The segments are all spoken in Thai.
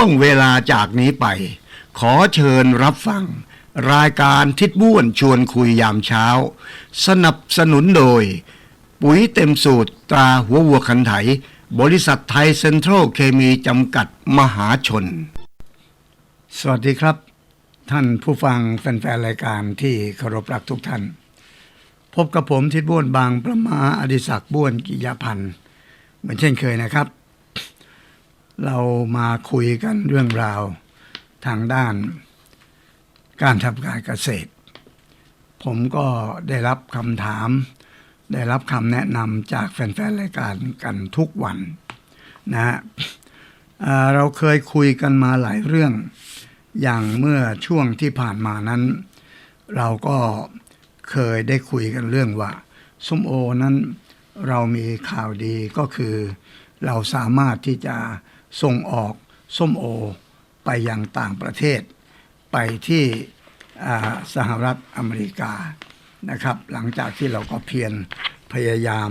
ช่วงเวลาจากนี้ไป ขอเชิญรับฟัง รายการทิศบ้วนชวนคุยยามเช้า สนับสนุนโดย ปุ๋ยเต็มสูตรตราหัววัวขันไถ บริษัทไทยเซ็นทรัลเคมีจำกัดมหาชน สวัสดีครับ ท่านผู้ฟังแฟนๆรายการที่เคารพรักทุกท่าน พบกับผมทิศบ้วนบางประมาอดิศักดิ์บ้วนกิยพันธ์เหมือนเช่นเคยนะครับ เรามาคุยกันเรื่องราวทางด้าน การทำการเกษตร ผมก็ได้รับคำถาม ได้รับคำแนะนำจากแฟนๆรายการกันทุกวันนะฮะเราเคยคุยกันมาหลายเรื่อง อย่างเมื่อช่วงที่ผ่านมานั้น เราก็เคยได้คุยกันเรื่องว่าส้มโอนั้นเรามีข่าวดีก็คือ เราสามารถที่จะ ส่งออกส้มโอไปยังต่างประเทศ ไปที่สหรัฐอเมริกานะครับ หลังจากที่เราก็เพียรพยายาม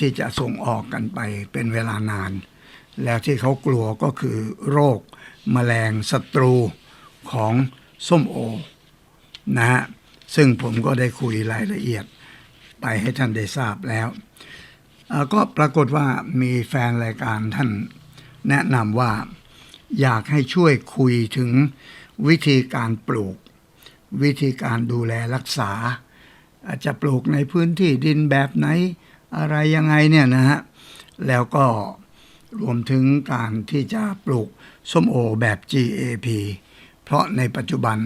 ที่จะส่งออกกันไปเป็นเวลานาน แล้วที่เขากลัวก็คือโรคแมลงศัตรูของส้มโอนะฮะซึ่งผมก็ได้คุยรายละเอียดไปให้ท่านได้ทราบแล้ว ก็ปรากฏว่ามีแฟนรายการท่าน แนะนำว่าอยากให้ช่วยคุยถึงวิธีการปลูก วิธีการดูแลรักษา อาจจะปลูกในพื้นที่ดินแบบไหน อะไรยังไงเนี่ยนะฮะ แล้วก็รวมถึงการที่จะปลูกส้มโอแบบ GAP เพราะในปัจจุบัน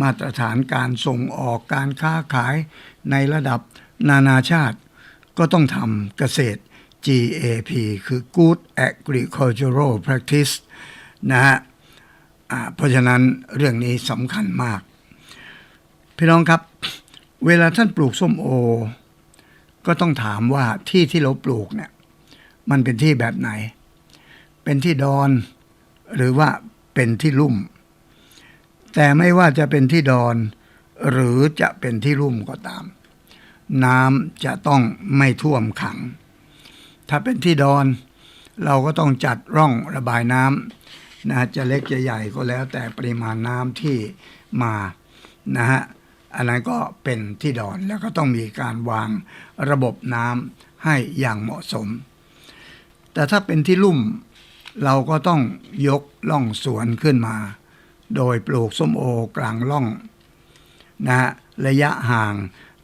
มาตรฐานการส่งออกการค้าขายในระดับนานาชาติ ก็ต้องทำเกษตร GAP คือ Good Agricultural Practice นะฮะเพราะฉะนั้นเรื่องนี้สำคัญมาก พี่น้องครับ เวลาท่านปลูกส้มโอ ก็ต้องถามว่าที่ที่เราปลูกเนี่ยมันเป็นที่แบบไหน เป็นที่ดอน หรือว่าเป็นที่ลุ่ม แต่ไม่ว่าจะเป็นที่ดอน หรือจะเป็นที่ลุ่มก็ตาม น้ำจะต้องไม่ท่วมขัง ถ้าเป็นที่ดอน เราก็ต้องจัดร่องระบายน้ำนะจะเล็กจะใหญ่ก็แล้วแต่ปริมาณน้ำที่มานะฮะอันนั้นก็เป็นที่ดอนแล้วก็ต้องมีการวางระบบน้ำให้อย่างเหมาะสม แต่ถ้าเป็นที่ลุ่มเราก็ต้องยกล่องสวนขึ้นมา โดยปลูกส้มโอกลางล่องนะฮะระยะห่าง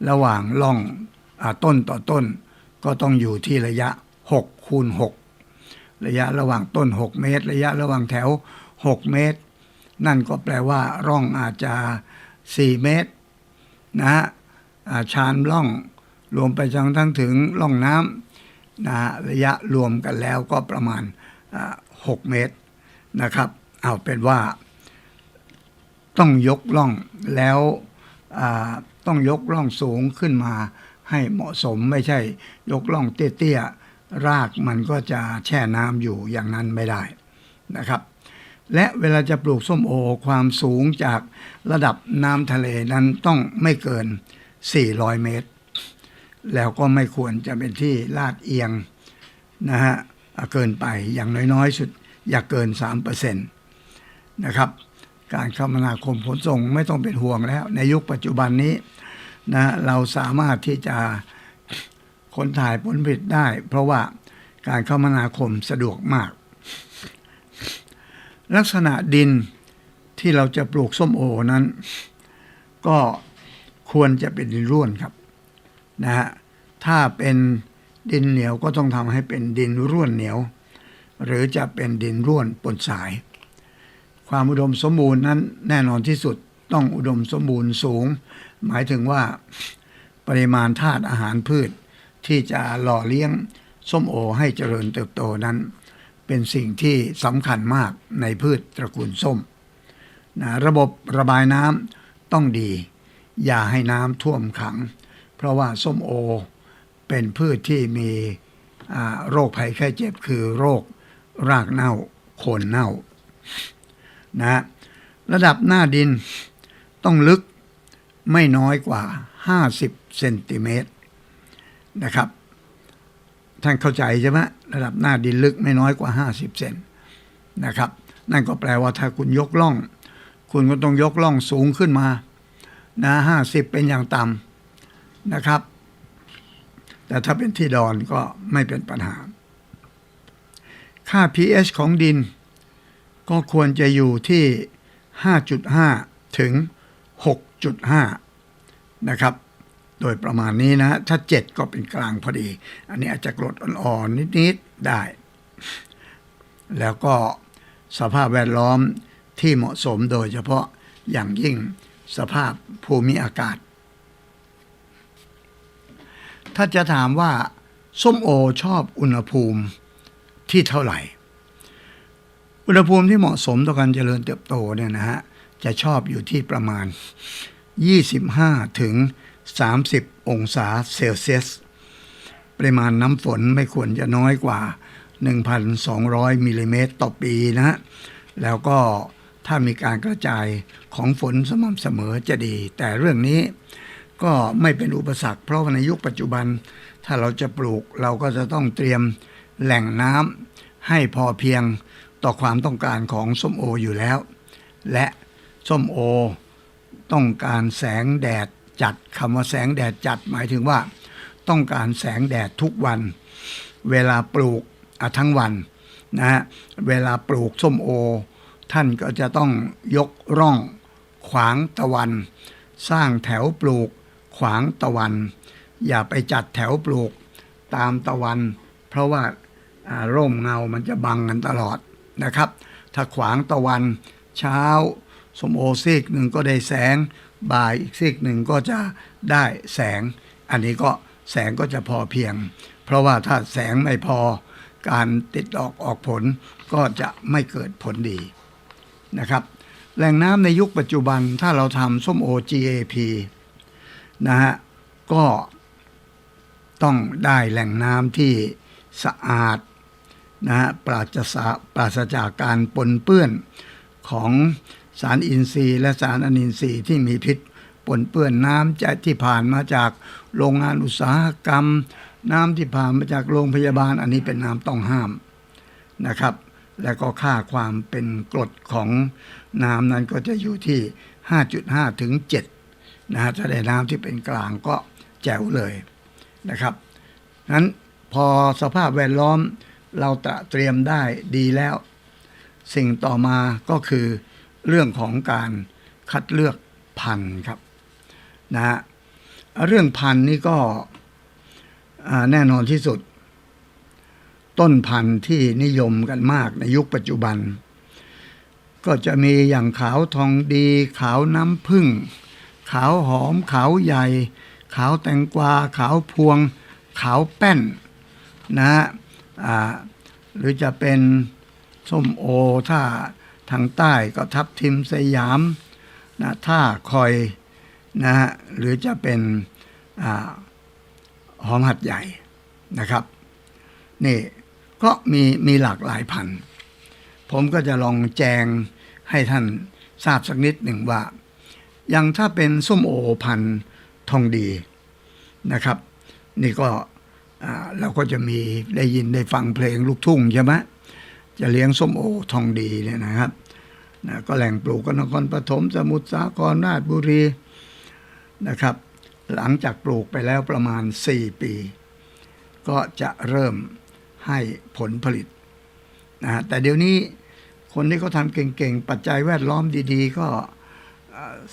ระหว่างล่องอต้นต่อต้น ก็ต้องอยู่ที่ระยะ 6คูณ6ระยะระหว่างต้น 6 เมตร ระยะระหว่างแถว 6 เมตร นั่นก็แปลว่า ร่องอาจจะ 4 เมตร นะฮะชานล่องรวมไปจนทั้งถึงล่องน้ำนะระยะรวมกันแล้วก็ประมาณ 6 เมตรนะครับ เอาเป็นว่า ต้องยกล่องแล้วต้องยกล่องสูงขึ้นมาให้เหมาะสมไม่ใช่ยกล่องเตี้ยๆ รากมันก็จะแช่น้ำอยู่อย่างนั้นไม่ได้นะครับ และเวลาจะปลูกส้มโอความสูงจากระดับน้ำทะเลนั้นต้องไม่เกิน 400 เมตร แล้วก็ไม่ควรจะเป็นที่ลาดเอียงนะฮะเกินไปอย่างน้อยๆ สุดอย่าเกิน 3%นะครับ การคมนาคมขนส่งไม่ต้องเป็นห่วงแล้ว ในยุคปัจจุบันนี้นะเราสามารถที่จะ ขนถ่ายผลผลิตได้ เพราะว่าการคมนาคมสะดวกมาก ลักษณะดินที่เราจะปลูกส้มโอนั้น ก็ควรจะเป็นดินร่วนครับนะฮะถ้าเป็นดินเหนียวก็ต้องทำให้เป็นดินร่วนเหนียว หรือจะเป็นดินร่วนปนสาย ความอุดมสมบูรณ์นั้นแน่นอนที่สุดต้องอุดมสมบูรณ์สูง หมายถึงว่าปริมาณธาตุอาหารพืช ที่จะหล่อเลี้ยงส้มโอให้เจริญเติบโตนั้น เป็นสิ่งที่สำคัญมากในพืชตระกูลส้มนะระบบระบายน้ำต้องดี อย่าให้น้ำท่วมขัง เพราะว่าส้มโอเป็นพืชที่มีโรคภัยแค่เจ็บคือโรครากเน่าโคนเน่านะระดับหน้าดินต้องลึกไม่น้อยกว่า 50 เซนติเมตร นะครับ ท่านเข้าใจใช่ไหมระดับหน้าดินลึกไม่น้อยกว่า 50 เซนนะครับ นั่นก็แปลว่าถ้าคุณยกล่อง คุณก็ต้องยกล่องสูงขึ้นมานะห้าสิบเป็นอย่างต่ำนะครับ แต่ถ้าเป็นที่ดอนก็ไม่เป็นปัญหา ค่า pH ของดิน ก็ควรจะอยู่ที่ 5.5 ถึง 6.5 นะครับ โดยประมาณนี้นะถ้า 7 ก็เป็นกลางพอดี อันนี้อาจจะกรดอ่อนๆ นิด ๆ ได้ แล้วก็สภาพแวดล้อมที่เหมาะสมโดยเฉพาะอย่างยิ่งสภาพภูมิอากาศ ถ้าจะถามว่า ส้มโอชอบอุณหภูมิที่เท่าไหร่ อุณหภูมิที่เหมาะสมต่อการเจริญเติบโตเนี่ยนะฮะ จะชอบอยู่ที่ประมาณ 25ถึง 30 องศาเซลเซียส ปริมาณน้ำฝนไม่ควรจะน้อยกว่า 1,200มิลลิเมตรต่อปีนะฮะ แล้วก็ถ้ามีการกระจายของฝนสม่ำเสมอจะดี แต่เรื่องนี้ก็ไม่เป็นอุปสรรค เพราะในยุคปัจจุบัน ถ้าเราจะปลูกเราก็จะต้องเตรียมแหล่งน้ำให้พอเพียงต่อความต้องการของส้มโออยู่แล้ว และส้มโอต้องการแสงแดด จัดคำว่าแสงแดดจัดหมายถึงว่า ต้องการแสงแดดทุกวัน เวลาปลูกทั้งวันนะฮะเวลาปลูกส้มโอ ท่านก็จะต้องยกร่องขวางตะวัน สร้างแถวปลูกขวางตะวัน อย่าไปจัดแถวปลูกตามตะวัน เพราะว่าร่มเงามันจะบังกันตลอดนะครับ ถ้าขวางตะวันเช้า สมโอซีกหนึ่งก็ได้แสง บ่ายอีกซีกหนึ่งก็จะได้แสง อันนี้ก็แสงก็จะพอเพียง เพราะว่าถ้าแสงไม่พอการติดดอกออกผลก็จะไม่เกิดผลดีนะครับ แหล่งน้ำในยุคปัจจุบันถ้าเราทำส้มโอ GAP นะฮะก็ต้องได้แหล่งน้ำที่สะอาดนะฮะปราศจากปราศจากการปนเปื้อนของ สารอินทรีย์ และสารอนินทรีย์ที่มีพิษปนเปื้อนน้ำจะที่ผ่านมาจากโรงงานอุตสาหกรรม น้ำที่ผ่านมาจากโรงพยาบาลอันนี้เป็นน้ำต้องห้ามนะครับ แล้วก็ค่าความเป็นกรดของน้ำนั้นก็จะอยู่ที่ 5.5 ถึง 7 นะฮะถ้าได้น้ำที่เป็นกลางก็แจ๋วเลยนะครับนั้นพอสภาพแวดล้อมเราตระเตรียมได้ดีแล้ว สิ่งต่อมาก็คือ เรื่องของการคัดเลือกพันธุ์ครับนะฮะเรื่องพันธุ์นี่ก็แน่นอนที่สุด ต้นพันธุ์ที่นิยมกันมากในยุคปัจจุบัน ก็จะมีอย่างขาวทองดี ขาวน้ำผึ้งขาวหอม ขาวใหญ่ ขาวแตงกวา ขาวพวง ขาวแป้นนะฮะหรือจะเป็นส้มโอถ้า ทางใต้ก็ทับทิมสยามนะท่าคอยนะฮะหรือจะเป็นอหอมหัดใหญ่นะครับนี่ก็มีมีหลากหลายพันธุ์ผมก็จะลองแจงให้ท่านทราบสักนิดหนึ่งว่า อย่างถ้าเป็นส้มโอพันธุ์ทองดีนะครับ นี่ก็เราก็จะมีได้ยินได้ฟังเพลงลูกทุ่งใช่ไหมจะเลี้ยงส้มโอทองดีเนี่ยนะครับ นะก็แหล่งปลูกก็นครปฐมสมุทรสาครราชบุรีนะครับ หลังจากปลูกไปแล้วประมาณ 4 ปี ก็จะเริ่มให้ผลผลิตนะฮะแต่เดี๋ยวนี้คนที่เขาทำเก่งๆ ปัจจัยแวดล้อมดีๆ ก็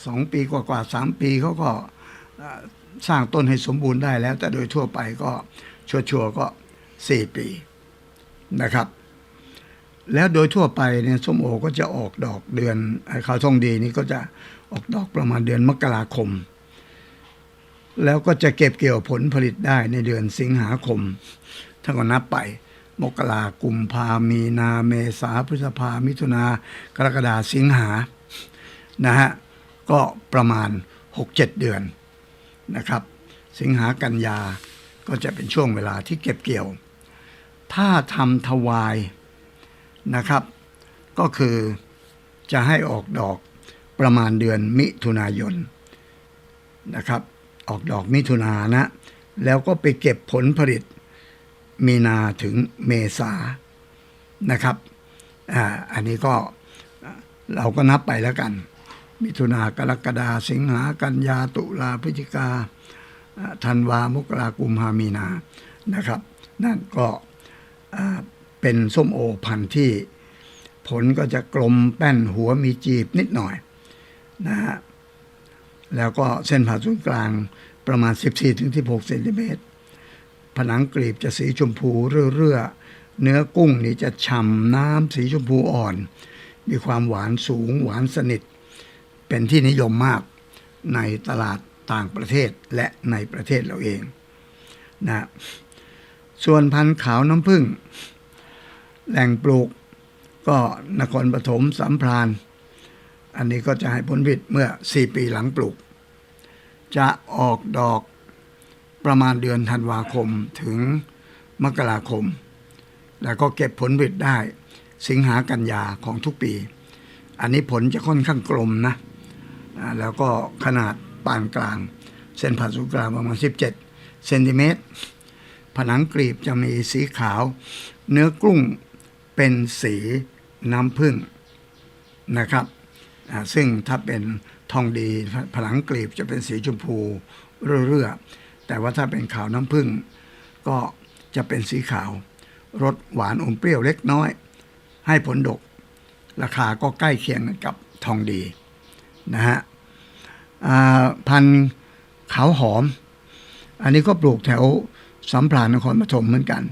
สองปีกว่าๆสามปีเขาก็สร้างต้นให้สมบูรณ์ได้แล้ว แต่โดยทั่วไปก็ชัวร์ๆก็ 4 ปีนะครับ แล้วโดยทั่วไปเนี่ยส้มโอก็จะออกดอกเดือนไอ้ขาวทองดีนี่ก็จะออกดอกประมาณเดือนมกราคม แล้วก็จะเก็บเกี่ยวผลผลิตได้ในเดือนสิงหาคม ถ้าก็นับไป มกรากุมภามีนาเมษาพฤษภามิถุนากรกฎาสิงหานะฮะก็ประมาณ 6-7 เดือนนะครับ สิงหากันยาก็จะเป็นช่วงเวลาที่เก็บเกี่ยว ถ้าทำถวาย นะครับ ก็คือจะให้ออกดอกประมาณเดือนมิถุนายนนะครับ ออกดอกมิถุนานะ แล้วก็ไปเก็บผลผลิตมีนาถึงเมษานะครับอ่าอันนี้ก็เราก็นับไปแล้วกัน มิถุนากรกฎาสิงหากันยาตุลาพฤศจิกาธันวามกรากุมภามีนานะครับ นั่นก็ เป็นส้มโอพันธุ์ที่ ผลก็จะกลมแป้นหัวมีจีบนิดหน่อยนะฮะแล้วก็เส้นผ่าศูนย์กลางประมาณ 14-16เซนติเมตรผนังกรีบจะสีชมพูเรื่อๆ เนื้อกุ้งนี่จะฉ่ำน้ำสีชมพูอ่อน มีความหวานสูงหวานสนิท เป็นที่นิยมมากในตลาดต่างประเทศและในประเทศเราเองนะส่วนพันธุ์ขาวน้ำผึ้ง แหล่งปลูกก็นครปฐมสัมพรานอันนี้ก็จะให้ผลผลิตเมื่อ 4 ปีหลังปลูก จะออกดอกประมาณเดือนธันวาคมถึงมกราคม แล้วก็เก็บผลผลิตได้สิงหากันยาของทุกปี อันนี้ผลจะค่อนข้างกลมนะแล้วก็ขนาดปานกลาง เส้นผ่าศูนย์กลางประมาณ 17เซนติเมตรผนังกรีบจะมีสีขาว เนื้อกลุ้ง เป็นสีน้ำผึ้งนะครับ ซึ่งถ้าเป็นทองดีผนังกรีบจะเป็นสีชมพูเรื่อๆแต่ว่าถ้าเป็นขาวน้ำผึ้งก็จะเป็นสีขาวรสหวานอมเปรี้ยวเล็กน้อย ให้ผลดก ราคาก็ใกล้เคียงกับทองดีนะฮะพันธุ์ขาวหอม อันนี้ก็ปลูกแถวสัมพรานนครปฐมเหมือนกัน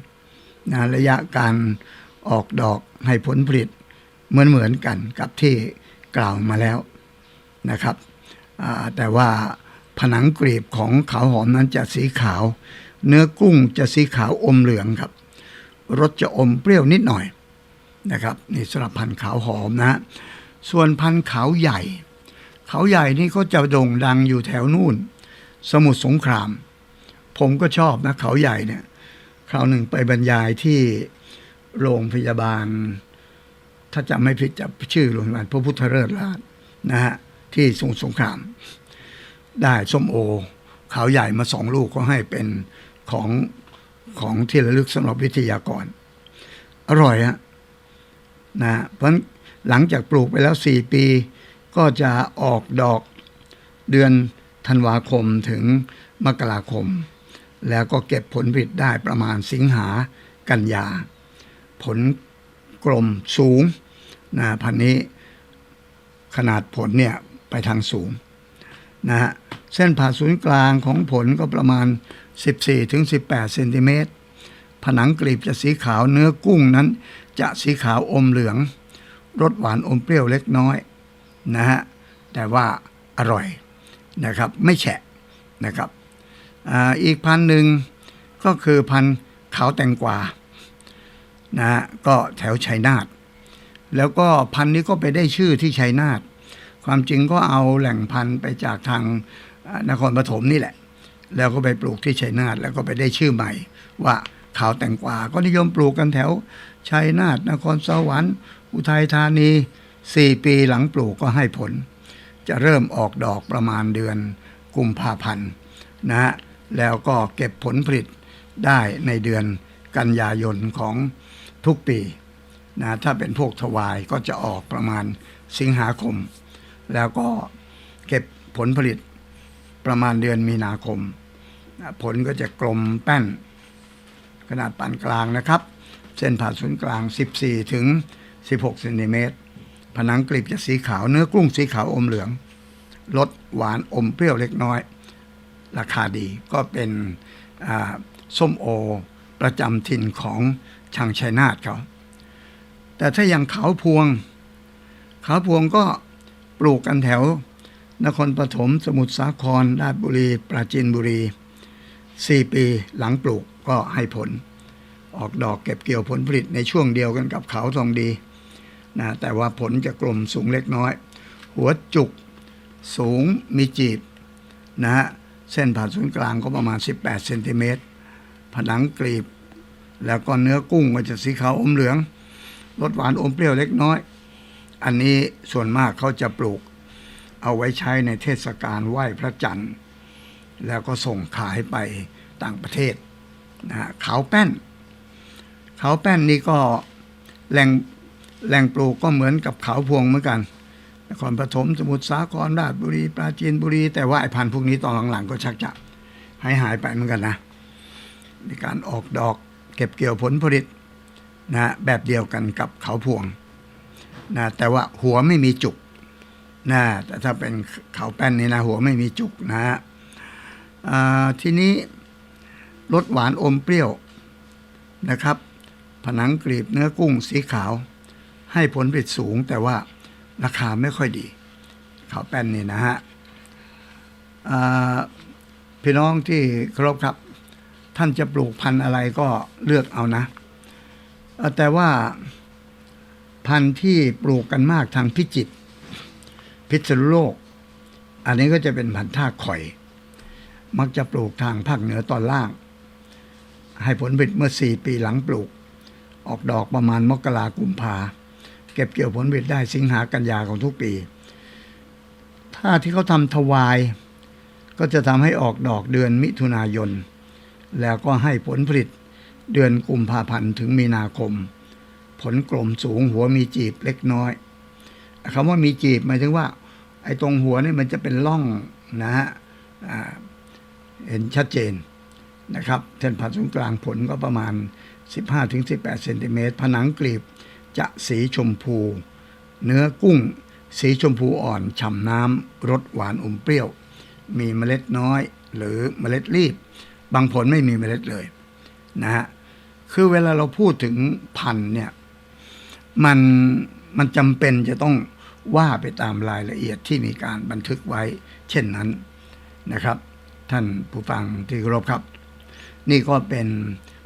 นะระยะการ ออกดอกให้ผลผลิตเหมือนเหมือนๆกันกับที่กล่าวมาแล้วนะครับ แต่ว่าผนังกรีบของขาวหอมนั้นจะสีขาว เนื้อกุ้งจะสีขาวอมเหลืองครับรสจะอมเปรี้ยวนิดหน่อยนะครับนี่สำหรับพันธุ์ขาวหอมนะส่วนพันธุ์ขาวใหญ่ ขาวใหญ่นี่ก็จะโด่งดังอยู่แถวนู่น สมุทรสงคราม ผมก็ชอบนะเขาใหญ่เนี่ยคราวหนึ่งไปบรรยายที่ โรงพยาบาล ถ้าจำไม่ผิดจะชื่อโรงพยาบาลพระพุทธเลิศราชนะฮะที่สมุทรสงคราม ได้ส้มโอเขาใหญ่มาสองลูกก็ให้เป็นของของที่ระลึกสำหรับวิทยากร อร่อยฮะนะเพราะหลังจากปลูกไปแล้วสี่ปี ก็จะออกดอกเดือนธันวาคมถึงมกราคม แล้วก็เก็บผลผลิตได้ประมาณสิงหากันยา ผลกลมสูงนะพันนี้ขนาดผลเนี่ยไปทางสูงนะฮะเส้นผ่าศูนย์กลางของผลก็ประมาณ 14-18เซนติเมตรผนังกลีบจะสีขาวเนื้อกุ้งนั้น จะสีขาวอมเหลืองรสหวานอมเปรี้ยวเล็กน้อยนะฮะแต่ว่าอร่อยนะครับไม่แฉะนะครับออีกพันหนึ่งก็คือพันขาวแตงกวา นะฮะก็แถวชัยนาทแล้วก็พันธุ์นี้ก็ไปได้ชื่อที่ชัยนาทความจริงก็เอาแหล่งพันธุ์ไปจากทางนครปฐมนี่แหละ แล้วก็ไปปลูกที่ชัยนาทแล้วก็ไปได้ชื่อใหม่ ว่าขาวแตงกวา ก็นิยมปลูกกันแถวชัยนาทนครสวรรค์ อุทัยธานีสี่ปีหลังปลูกก็ให้ผล จะเริ่มออกดอกประมาณเดือนกุมภาพันธ์นะฮะแล้วก็เก็บผลผลิตได้ในเดือนกันยายนของ ทุกปีนะถ้าเป็นพวกถวายก็จะออกประมาณสิงหาคม แล้วก็เก็บผลผลิตประมาณเดือนมีนาคม ผลก็จะกลมแป้น ขนาดปานกลางนะครับ เส้นผ่าศูนย์กลาง 14 ถึง 16เซนติเมตรผนังกลีบจะสีขาวเนื้อกุ้งสีขาวอมเหลืองรสหวานอมเปรี้ยวเล็กน้อย ราคาดีก็เป็นส้มโอประจำถิ่นของ ชางชัยนาทเขา แต่ถ้าอย่างขาวพวง ขาวพวงก็ปลูกกันแถวนครปฐมสมุทรสาครราชบุรี ปราจีนบุรีสี่ปีหลังปลูกก็ให้ผล ออกดอกเก็บเกี่ยวผลผลิตในช่วงเดียวกันกับเขาทองดีนะแต่ว่าผลจะกลมสูงเล็กน้อย หัวจุกสูงมีจีบนะฮะเส้นผ่าศูนย์กลางก็ประมาณ 18เซนติเมตรผนังกรีบ แล้วก็เนื้อกุ้งก็จะสีขาวอมเหลืองรสหวานอมเปรี้ยวเล็กน้อย อันนี้ส่วนมากเขาจะปลูก เอาไว้ใช้ในเทศกาลไหว้พระจันทร์ แล้วก็ส่งขายไปต่างประเทศนะฮะขาวแป้น ขาวแป้นนี่ก็แหล่งแหล่งปลูกก็เหมือนกับขาวพวงเหมือนกันนครปฐมสมุทรสาครราชบุรีปราจีนบุรี แต่ว่าไอ้พันธุ์พวกนี้ตอนหลังๆ ก็ชักจะหายหายไปเหมือนกันนะในการออกดอก เก็บเกี่ยวผลผลิตนะแบบเดียวกันกับเขาพวงนะแต่ว่าหัวไม่มีจุกนะแต่ถ้าเป็นเขาแป้นนี่นะหัวไม่มีจุกนะฮะทีนี้รสหวานอมเปรี้ยวนะครับ ผนังกรีบเนื้อกุ้งสีขาว ให้ผลผลิตสูงแต่ว่าราคาไม่ค่อยดี เขาแป้นนี่นะฮะพี่น้องที่เคารพครับ ท่านจะปลูกพันธุ์อะไรก็เลือกเอานะ แต่ว่าพันธุ์ที่ปลูกกันมากทางพิจิตรพิษณุโลก อันนี้ก็จะเป็นพันธุ์ท่าข่อย มักจะปลูกทางภาคเหนือตอนล่าง ให้ผลผลิตเมื่อสี่ปีหลังปลูก ออกดอกประมาณมกรากุมภาเก็บเกี่ยวผลผลิตได้สิงหากันยาของทุกปี ถ้าที่เขาทำถวาย ก็จะทำให้ออกดอกเดือนมิถุนายน แล้วก็ให้ผลผลิตเดือนกุมภาพันธ์ถึงมีนาคม ผลกลมสูงหัวมีจีบเล็กน้อยคำว่ามีจีบหมายถึงว่า ไอ้ตรงหัวนี่มันจะเป็นร่องนะฮะเห็นชัดเจนนะครับเส้นผ่าศูนย์กลางผลก็ประมาณ 15-18เซนติเมตรผนังกลีบจะสีชมพู เนื้อกุ้ง สีชมพูอ่อนฉ่ำน้ำรสหวานอมเปรี้ยว มีเมล็ดน้อยหรือเมล็ดรีบ บางผลไม่มีเมล็ดเลยนะฮะคือเวลาเราพูดถึงพันธุ์เนี่ยมันมันจำเป็นจะต้องว่าไปตามรายละเอียดที่มีการบันทึกไว้ เช่นนั้นนะครับ ท่านผู้ฟังที่เคารพครับ นี่ก็เป็น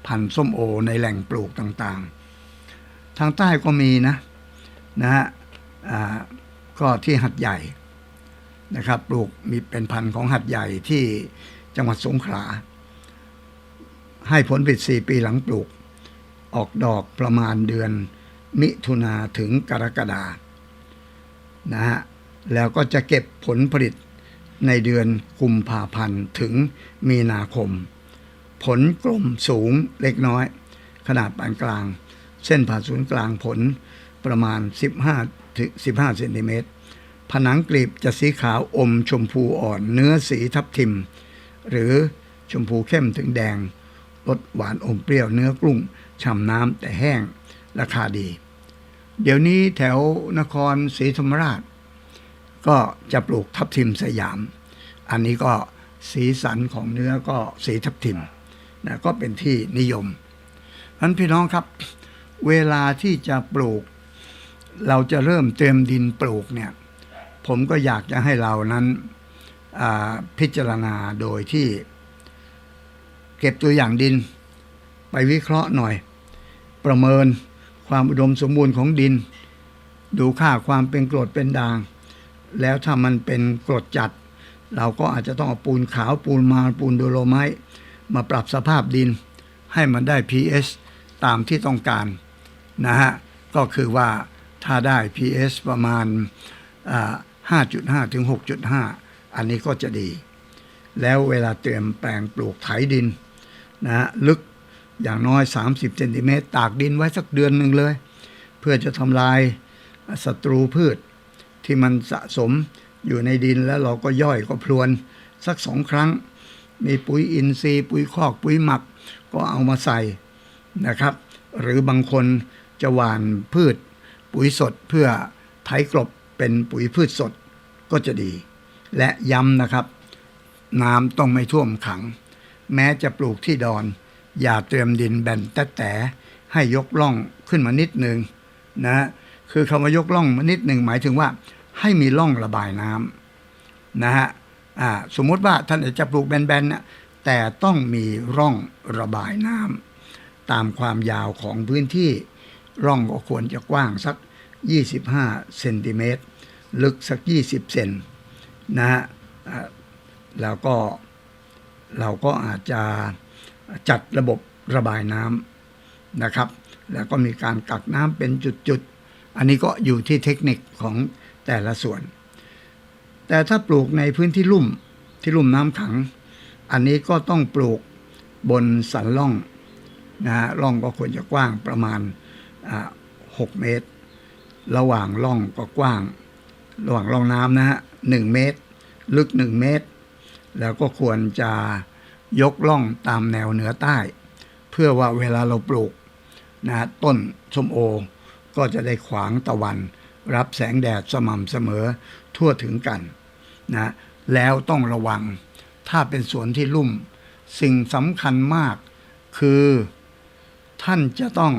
พันธุ์ส้มโอในแหล่งปลูกต่างๆ ทางใต้ก็มีนะนะฮะก็ที่หัดใหญ่นะครับ ปลูกมีเป็นพันธุ์ของหัดใหญ่ที่จังหวัดสงขลา ให้ผลผลิตสี่ปีหลังปลูก ออกดอกประมาณเดือน มิถุนาถึงกรกฎานะฮะแล้วก็จะเก็บผลผลิตในเดือนกุมภาพันธ์ถึงมีนาคม ผลกลมสูงเล็กน้อย ขนาดปานกลาง เส้นผ่าศูนย์กลางผลประมาณ 15ถึง15เซนติเมตรผนังกลีบจะสีขาวอมชมพูอ่อนเนื้อสีทับทิม หรือชมพูเข้มถึงแดง รสหวานอมเปรี้ยวเนื้อกุ้งฉ่ำน้ำแต่แห้งราคาดี เดี๋ยวนี้แถวนครศรีธรรมราช ก็จะปลูกทับทิมสยาม อันนี้ก็สีสันของเนื้อก็สีทับทิมนะก็เป็นที่นิยมนั้นพี่น้องครับ เวลาที่จะปลูก เราจะเริ่มเตรียมดินปลูกเนี่ย ผมก็อยากจะให้เรานั้นพิจารณาโดยที่ ก็บตัวอย่างดิน ไปวิเคราะห์หน่อย ประเมินความอุดมสมบูรณ์ของดิน ดูค่าความเป็นกรดเป็นด่าง แล้วถ้ามันเป็นกรดจัด เราก็อาจจะต้องเอาปูนขาวปูนมาปูนโดโลไมต์มาปรับสภาพดิน ให้มันได้ pH ตามที่ต้องการนะฮะก็คือว่าถ้าได้ pH ประมาณ 5.5 ถึง 6.5 อันนี้ก็จะดี แล้วเวลาเตรียมแปลงปลูกไถดิน นะฮะลึกอย่างน้อย 30เซนติเมตรตากดินไว้สักเดือนหนึ่งเลย เพื่อจะทำลายศัตรูพืช ที่มันสะสมอยู่ในดินแล้วเราก็ย่อยก็พรวน สักสองครั้ง มีปุ๋ยอินทรีย์ปุ๋ยคอกปุ๋ยหมักก็เอามาใส่นะครับ หรือบางคนจะหว่านพืช ปุ๋ยสดเพื่อไถกลบเป็นปุ๋ยพืชสดก็จะดี และย้ำนะครับ น้ำต้องไม่ท่วมขัง แม้จะปลูกที่ดอน อย่าเตรียมดินแบนแต่แต่ให้ยกล่องขึ้นมานิดหนึ่งนะคือคำว่ายกล่องมานิดหนึ่งหมายถึงว่า ให้มีร่องระบายน้ำนะฮะอ่าสมมติว่าท่านจะปลูกแบนๆนะแต่ต้องมีร่องระบายน้ำตามความยาวของพื้นที่ร่องก็ควรจะกว้างสัก 25เซนติเมตรลึกสัก 20 เซนนะฮะแล้วก็ เราก็อาจจะจัดระบบระบายน้ำนะครับ แล้วก็มีการกักน้ำเป็นจุดๆ อันนี้ก็อยู่ที่เทคนิคของแต่ละส่วน แต่ถ้าปลูกในพื้นที่ลุ่มที่ลุ่มน้ำขัง อันนี้ก็ต้องปลูกบนสันล่องนะฮะร่องก็ควรจะกว้างประมาณ6เมตร ระหว่างร่องก็กว้าง ระหว่างร่องน้ำนะฮะหนึ่งเมตร ลึกหนึ่งเมตร แล้วก็ควรจะยกล่องตามแนวเหนือใต้ เพื่อว่าเวลาเราปลูกนะต้นส้มโอ ก็จะได้ขวางตะวัน รับแสงแดดสม่ำเสมอทั่วถึงกันนะแล้วต้องระวัง ถ้าเป็นสวนที่ลุ่ม สิ่งสำคัญมากคือ ท่านจะต้อง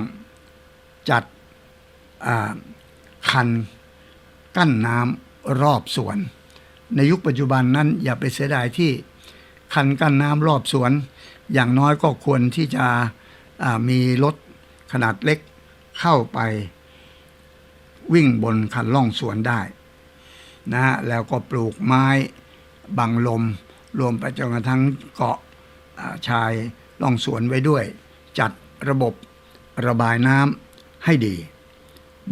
จัดคันกั้นน้ำรอบสวน ในยุคปัจจุบันนั้นอย่าไปเสียดายที่คันกั้นน้ำรอบสวน อย่างน้อยก็ควรที่จะมีรถขนาดเล็กเข้าไป วิ่งบนคันล่องสวนได้นะฮะแล้วก็ปลูกไม้บังลม รวมไปจนกระทั่งเกาะชายล่องสวนไว้ด้วย จัดระบบระบายน้ำให้ดี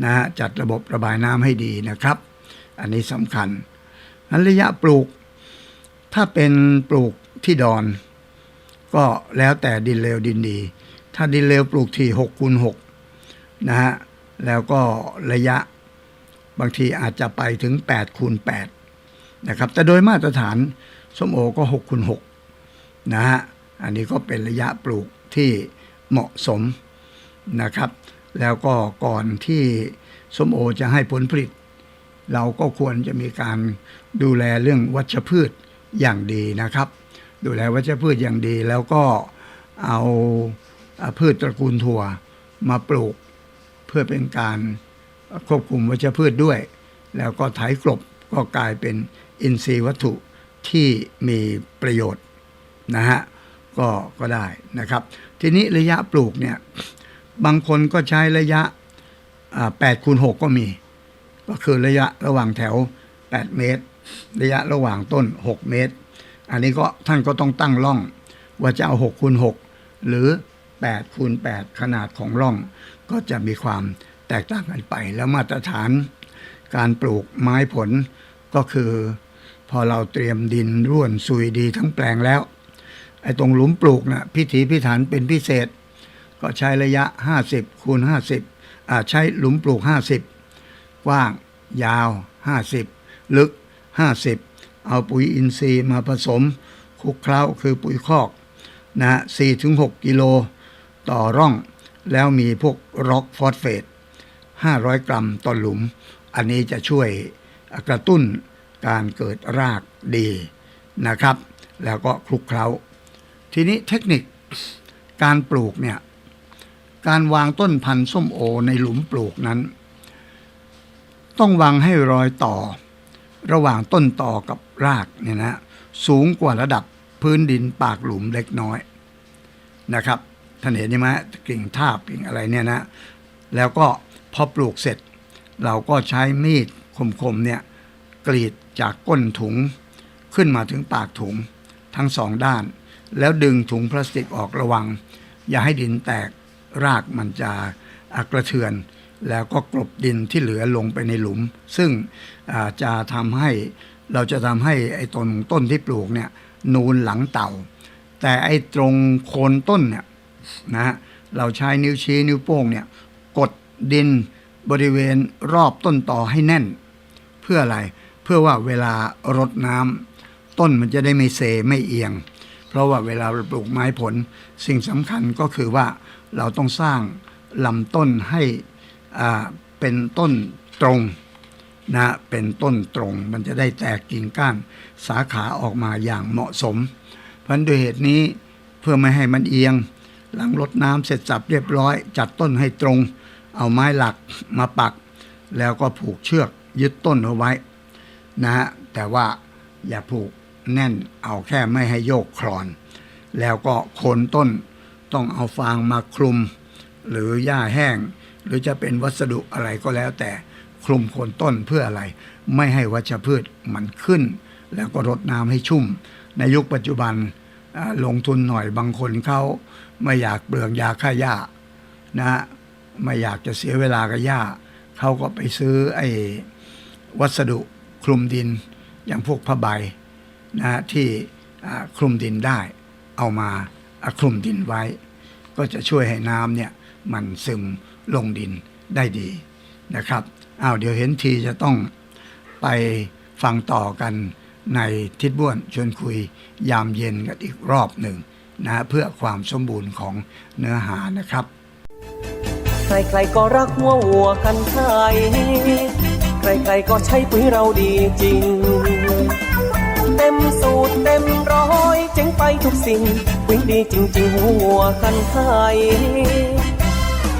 นะฮะจัดระบบระบายน้ำให้ดีนะครับ อันนี้สำคัญ อันระยะปลูก ถ้าเป็นปลูกที่ดอน ก็แล้วแต่ดินเลวดินดี ถ้าดินเลวปลูกที่6คูณ6นะฮะแล้วก็ระยะบางทีอาจจะไปถึง8คูณ8นะครับ แต่โดยมาตรฐานส้มโอก็6คูณ6นะฮะ อันนี้ก็เป็นระยะปลูกที่เหมาะสมนะครับ แล้วก็ก่อนที่ส้มโอจะให้ผลผลิต เราก็ควรจะมีการ ดูแลเรื่องวัชพืชอย่างดีนะครับ ดูแลวัชพืชอย่างดีแล้วก็เอาพืชตระกูลถั่วมาปลูก เพื่อเป็นการควบคุมวัชพืชด้วย แล้วก็ไถกลบก็กลายเป็นอินทรีย์วัตถุที่มีประโยชน์นะฮะก็ก็ได้นะครับ ทีนี้ระยะปลูกเนี่ยบางคนก็ใช้ระยะ8คูณ6ก็มี ก็คือระยะระหว่างแถว 8 เมตร ระยะระหว่างต้น 6 เมตร อันนี้ก็ท่านก็ต้องตั้งร่อง ว่าจะเอา6คูณ6หรือ8คูณ8ขนาดของร่อง ก็จะมีความแตกต่างกันไป แล้วมาตรฐาน การปลูกไม้ผลก็คือ พอเราเตรียมดินร่วนซุยดีทั้งแปลงแล้ว ไอ้ตรงหลุมปลูกนะ่ะพิถีพิถันเป็นพิเศษ ก็ใช้ระยะ 50คูณ50อ่าใช้หลุมปลูก 50 กว้าง ยาว 50 ลึก 50 เอาปุ๋ยอินทรีย์มาผสมคลุกเคล้าคือปุ๋ยคอกนะฮะ4-6 กิโลต่อร่อง แล้วมีพวกร็อกฟอสเฟต 500 กรัมต่อหลุม อันนี้จะช่วยกระตุ้นการเกิดรากดีนะครับ แล้วก็คลุกเคล้า ทีนี้เทคนิคการปลูกเนี่ย การวางต้นพันธุ์ส้มโอในหลุมปลูกนั้น ต้องวางให้รอยต่อ ระหว่างต้นต่อกับรากเนี่ยนะสูงกว่าระดับพื้นดินปากหลุมเล็กน้อยนะครับท่านเห็นใช่ไหมกิ่งทาบกิ่งอะไรเนี่ยนะแล้วก็พอปลูกเสร็จ เราก็ใช้มีดคมๆเนี่ยกรีดจากก้นถุงขึ้นมาถึงปากถุงทั้งสองด้าน แล้วดึงถุงพลาสติกออกระวัง อย่าให้ดินแตกรากมันจะอะกระเทือน แล้วก็กลบดินที่เหลือลงไปในหลุม ซึ่งจะทำให้เราจะทำให้ไอ้ต้นต้นที่ปลูกเนี่ยนูนหลังเต่า แต่ไอ้ตรงโคนต้นเนี่ยนะฮะเราใช้นิ้วชี้นิ้วโป้งเนี่ยกดดินบริเวณรอบต้นต่อให้แน่น เพื่ออะไรเพื่อว่าเวลารดน้ำต้นมันจะได้ไม่เซไม่เอียง เพราะว่าเวลาปลูกไม้ผล สิ่งสำคัญก็คือว่าเราต้องสร้างลำต้นให้ เป็นต้นตรงนะเป็นต้นตรง มันจะได้แตกกิ่งก้านสาขาออกมาอย่างเหมาะสม เพราะด้วยเหตุนี้เพื่อไม่ให้มันเอียง หลังรดน้ำเสร็จสับเรียบร้อย จัดต้นให้ตรง เอาไม้หลักมาปัก แล้วก็ผูกเชือกยึดต้นเอาไว้นะฮะแต่ว่าอย่าผูกแน่นเอาแค่ไม่ให้โยกคลอน แล้วก็โคนต้นต้องเอาฟางมาคลุม หรือหญ้าแห้ง หรือจะเป็นวัสดุอะไรก็แล้วแต่คลุมโคนต้นเพื่ออะไร ไม่ให้วัชพืชมันขึ้น แล้วก็รดน้ำให้ชุ่ม ในยุคปัจจุบันลงทุนหน่อยบางคนเขาไม่อยากเปลืองยาฆ่าหญ้านะไม่อยากจะเสียเวลากับหญ้าเขาก็ไปซื้อไอ้วัสดุคลุมดินอย่างพวกผ้าใบนะฮะที่คลุมดินได้ เอามาคลุมดินไว้ ก็จะช่วยให้น้ำเนี่ยมันซึม ลงดินได้ดีนะครับอ้าวเดี๋ยวเห็นทีจะต้องไปฟังต่อกันในทิศบ้วนชวนคุยยามเย็นกันอีกรอบหนึ่งนะเพื่อความสมบูรณ์ของเนื้อหานะครับ ใครๆก็รักหัววัวกันไทยใครๆก็ใช้ปุ๋ยเราดีจริง เต็มสูตรเต็มร้อยเจ๋งไปทุกสิ่งปุ๋ยดีจริงๆหัววัวกันไทย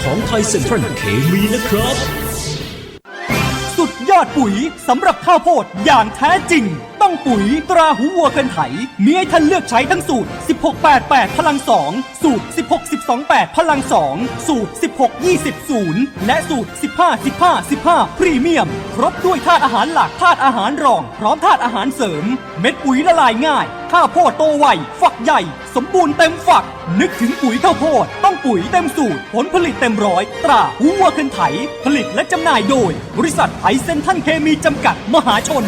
ของไทยเซ็นทรัลเคมีนะครับ สุดยอดปุ๋ยสำหรับข้าวโพดอย่างแท้จริง ต้องปุ๋ยตราหูวัวกันไถ มีให้ท่านเลือกใช้ทั้งสูตร 1688 พลัง 2 สูตร 16 12 8พลัง 2 สูตร 16 20 0 และสูตร 15 15 15 พรีเมียม ครบด้วยธาตุอาหารหลักธาตุอาหารรอง พร้อมธาตุอาหารเสริม เม็ดปุ๋ยละลายง่าย ข้าวโพดโตไว ฝักใหญ่ สมบูรณ์เต็มฝัก นึกถึงปุ๋ยข้าวโพด ต้องปุ๋ยเต็มสูตร ผลผลิตเต็มร้อย ตราหูวัวคันไถ ผลิตและจำหน่ายโดย บริษัทไทยเซนทันเคมีจำกัดมหาชน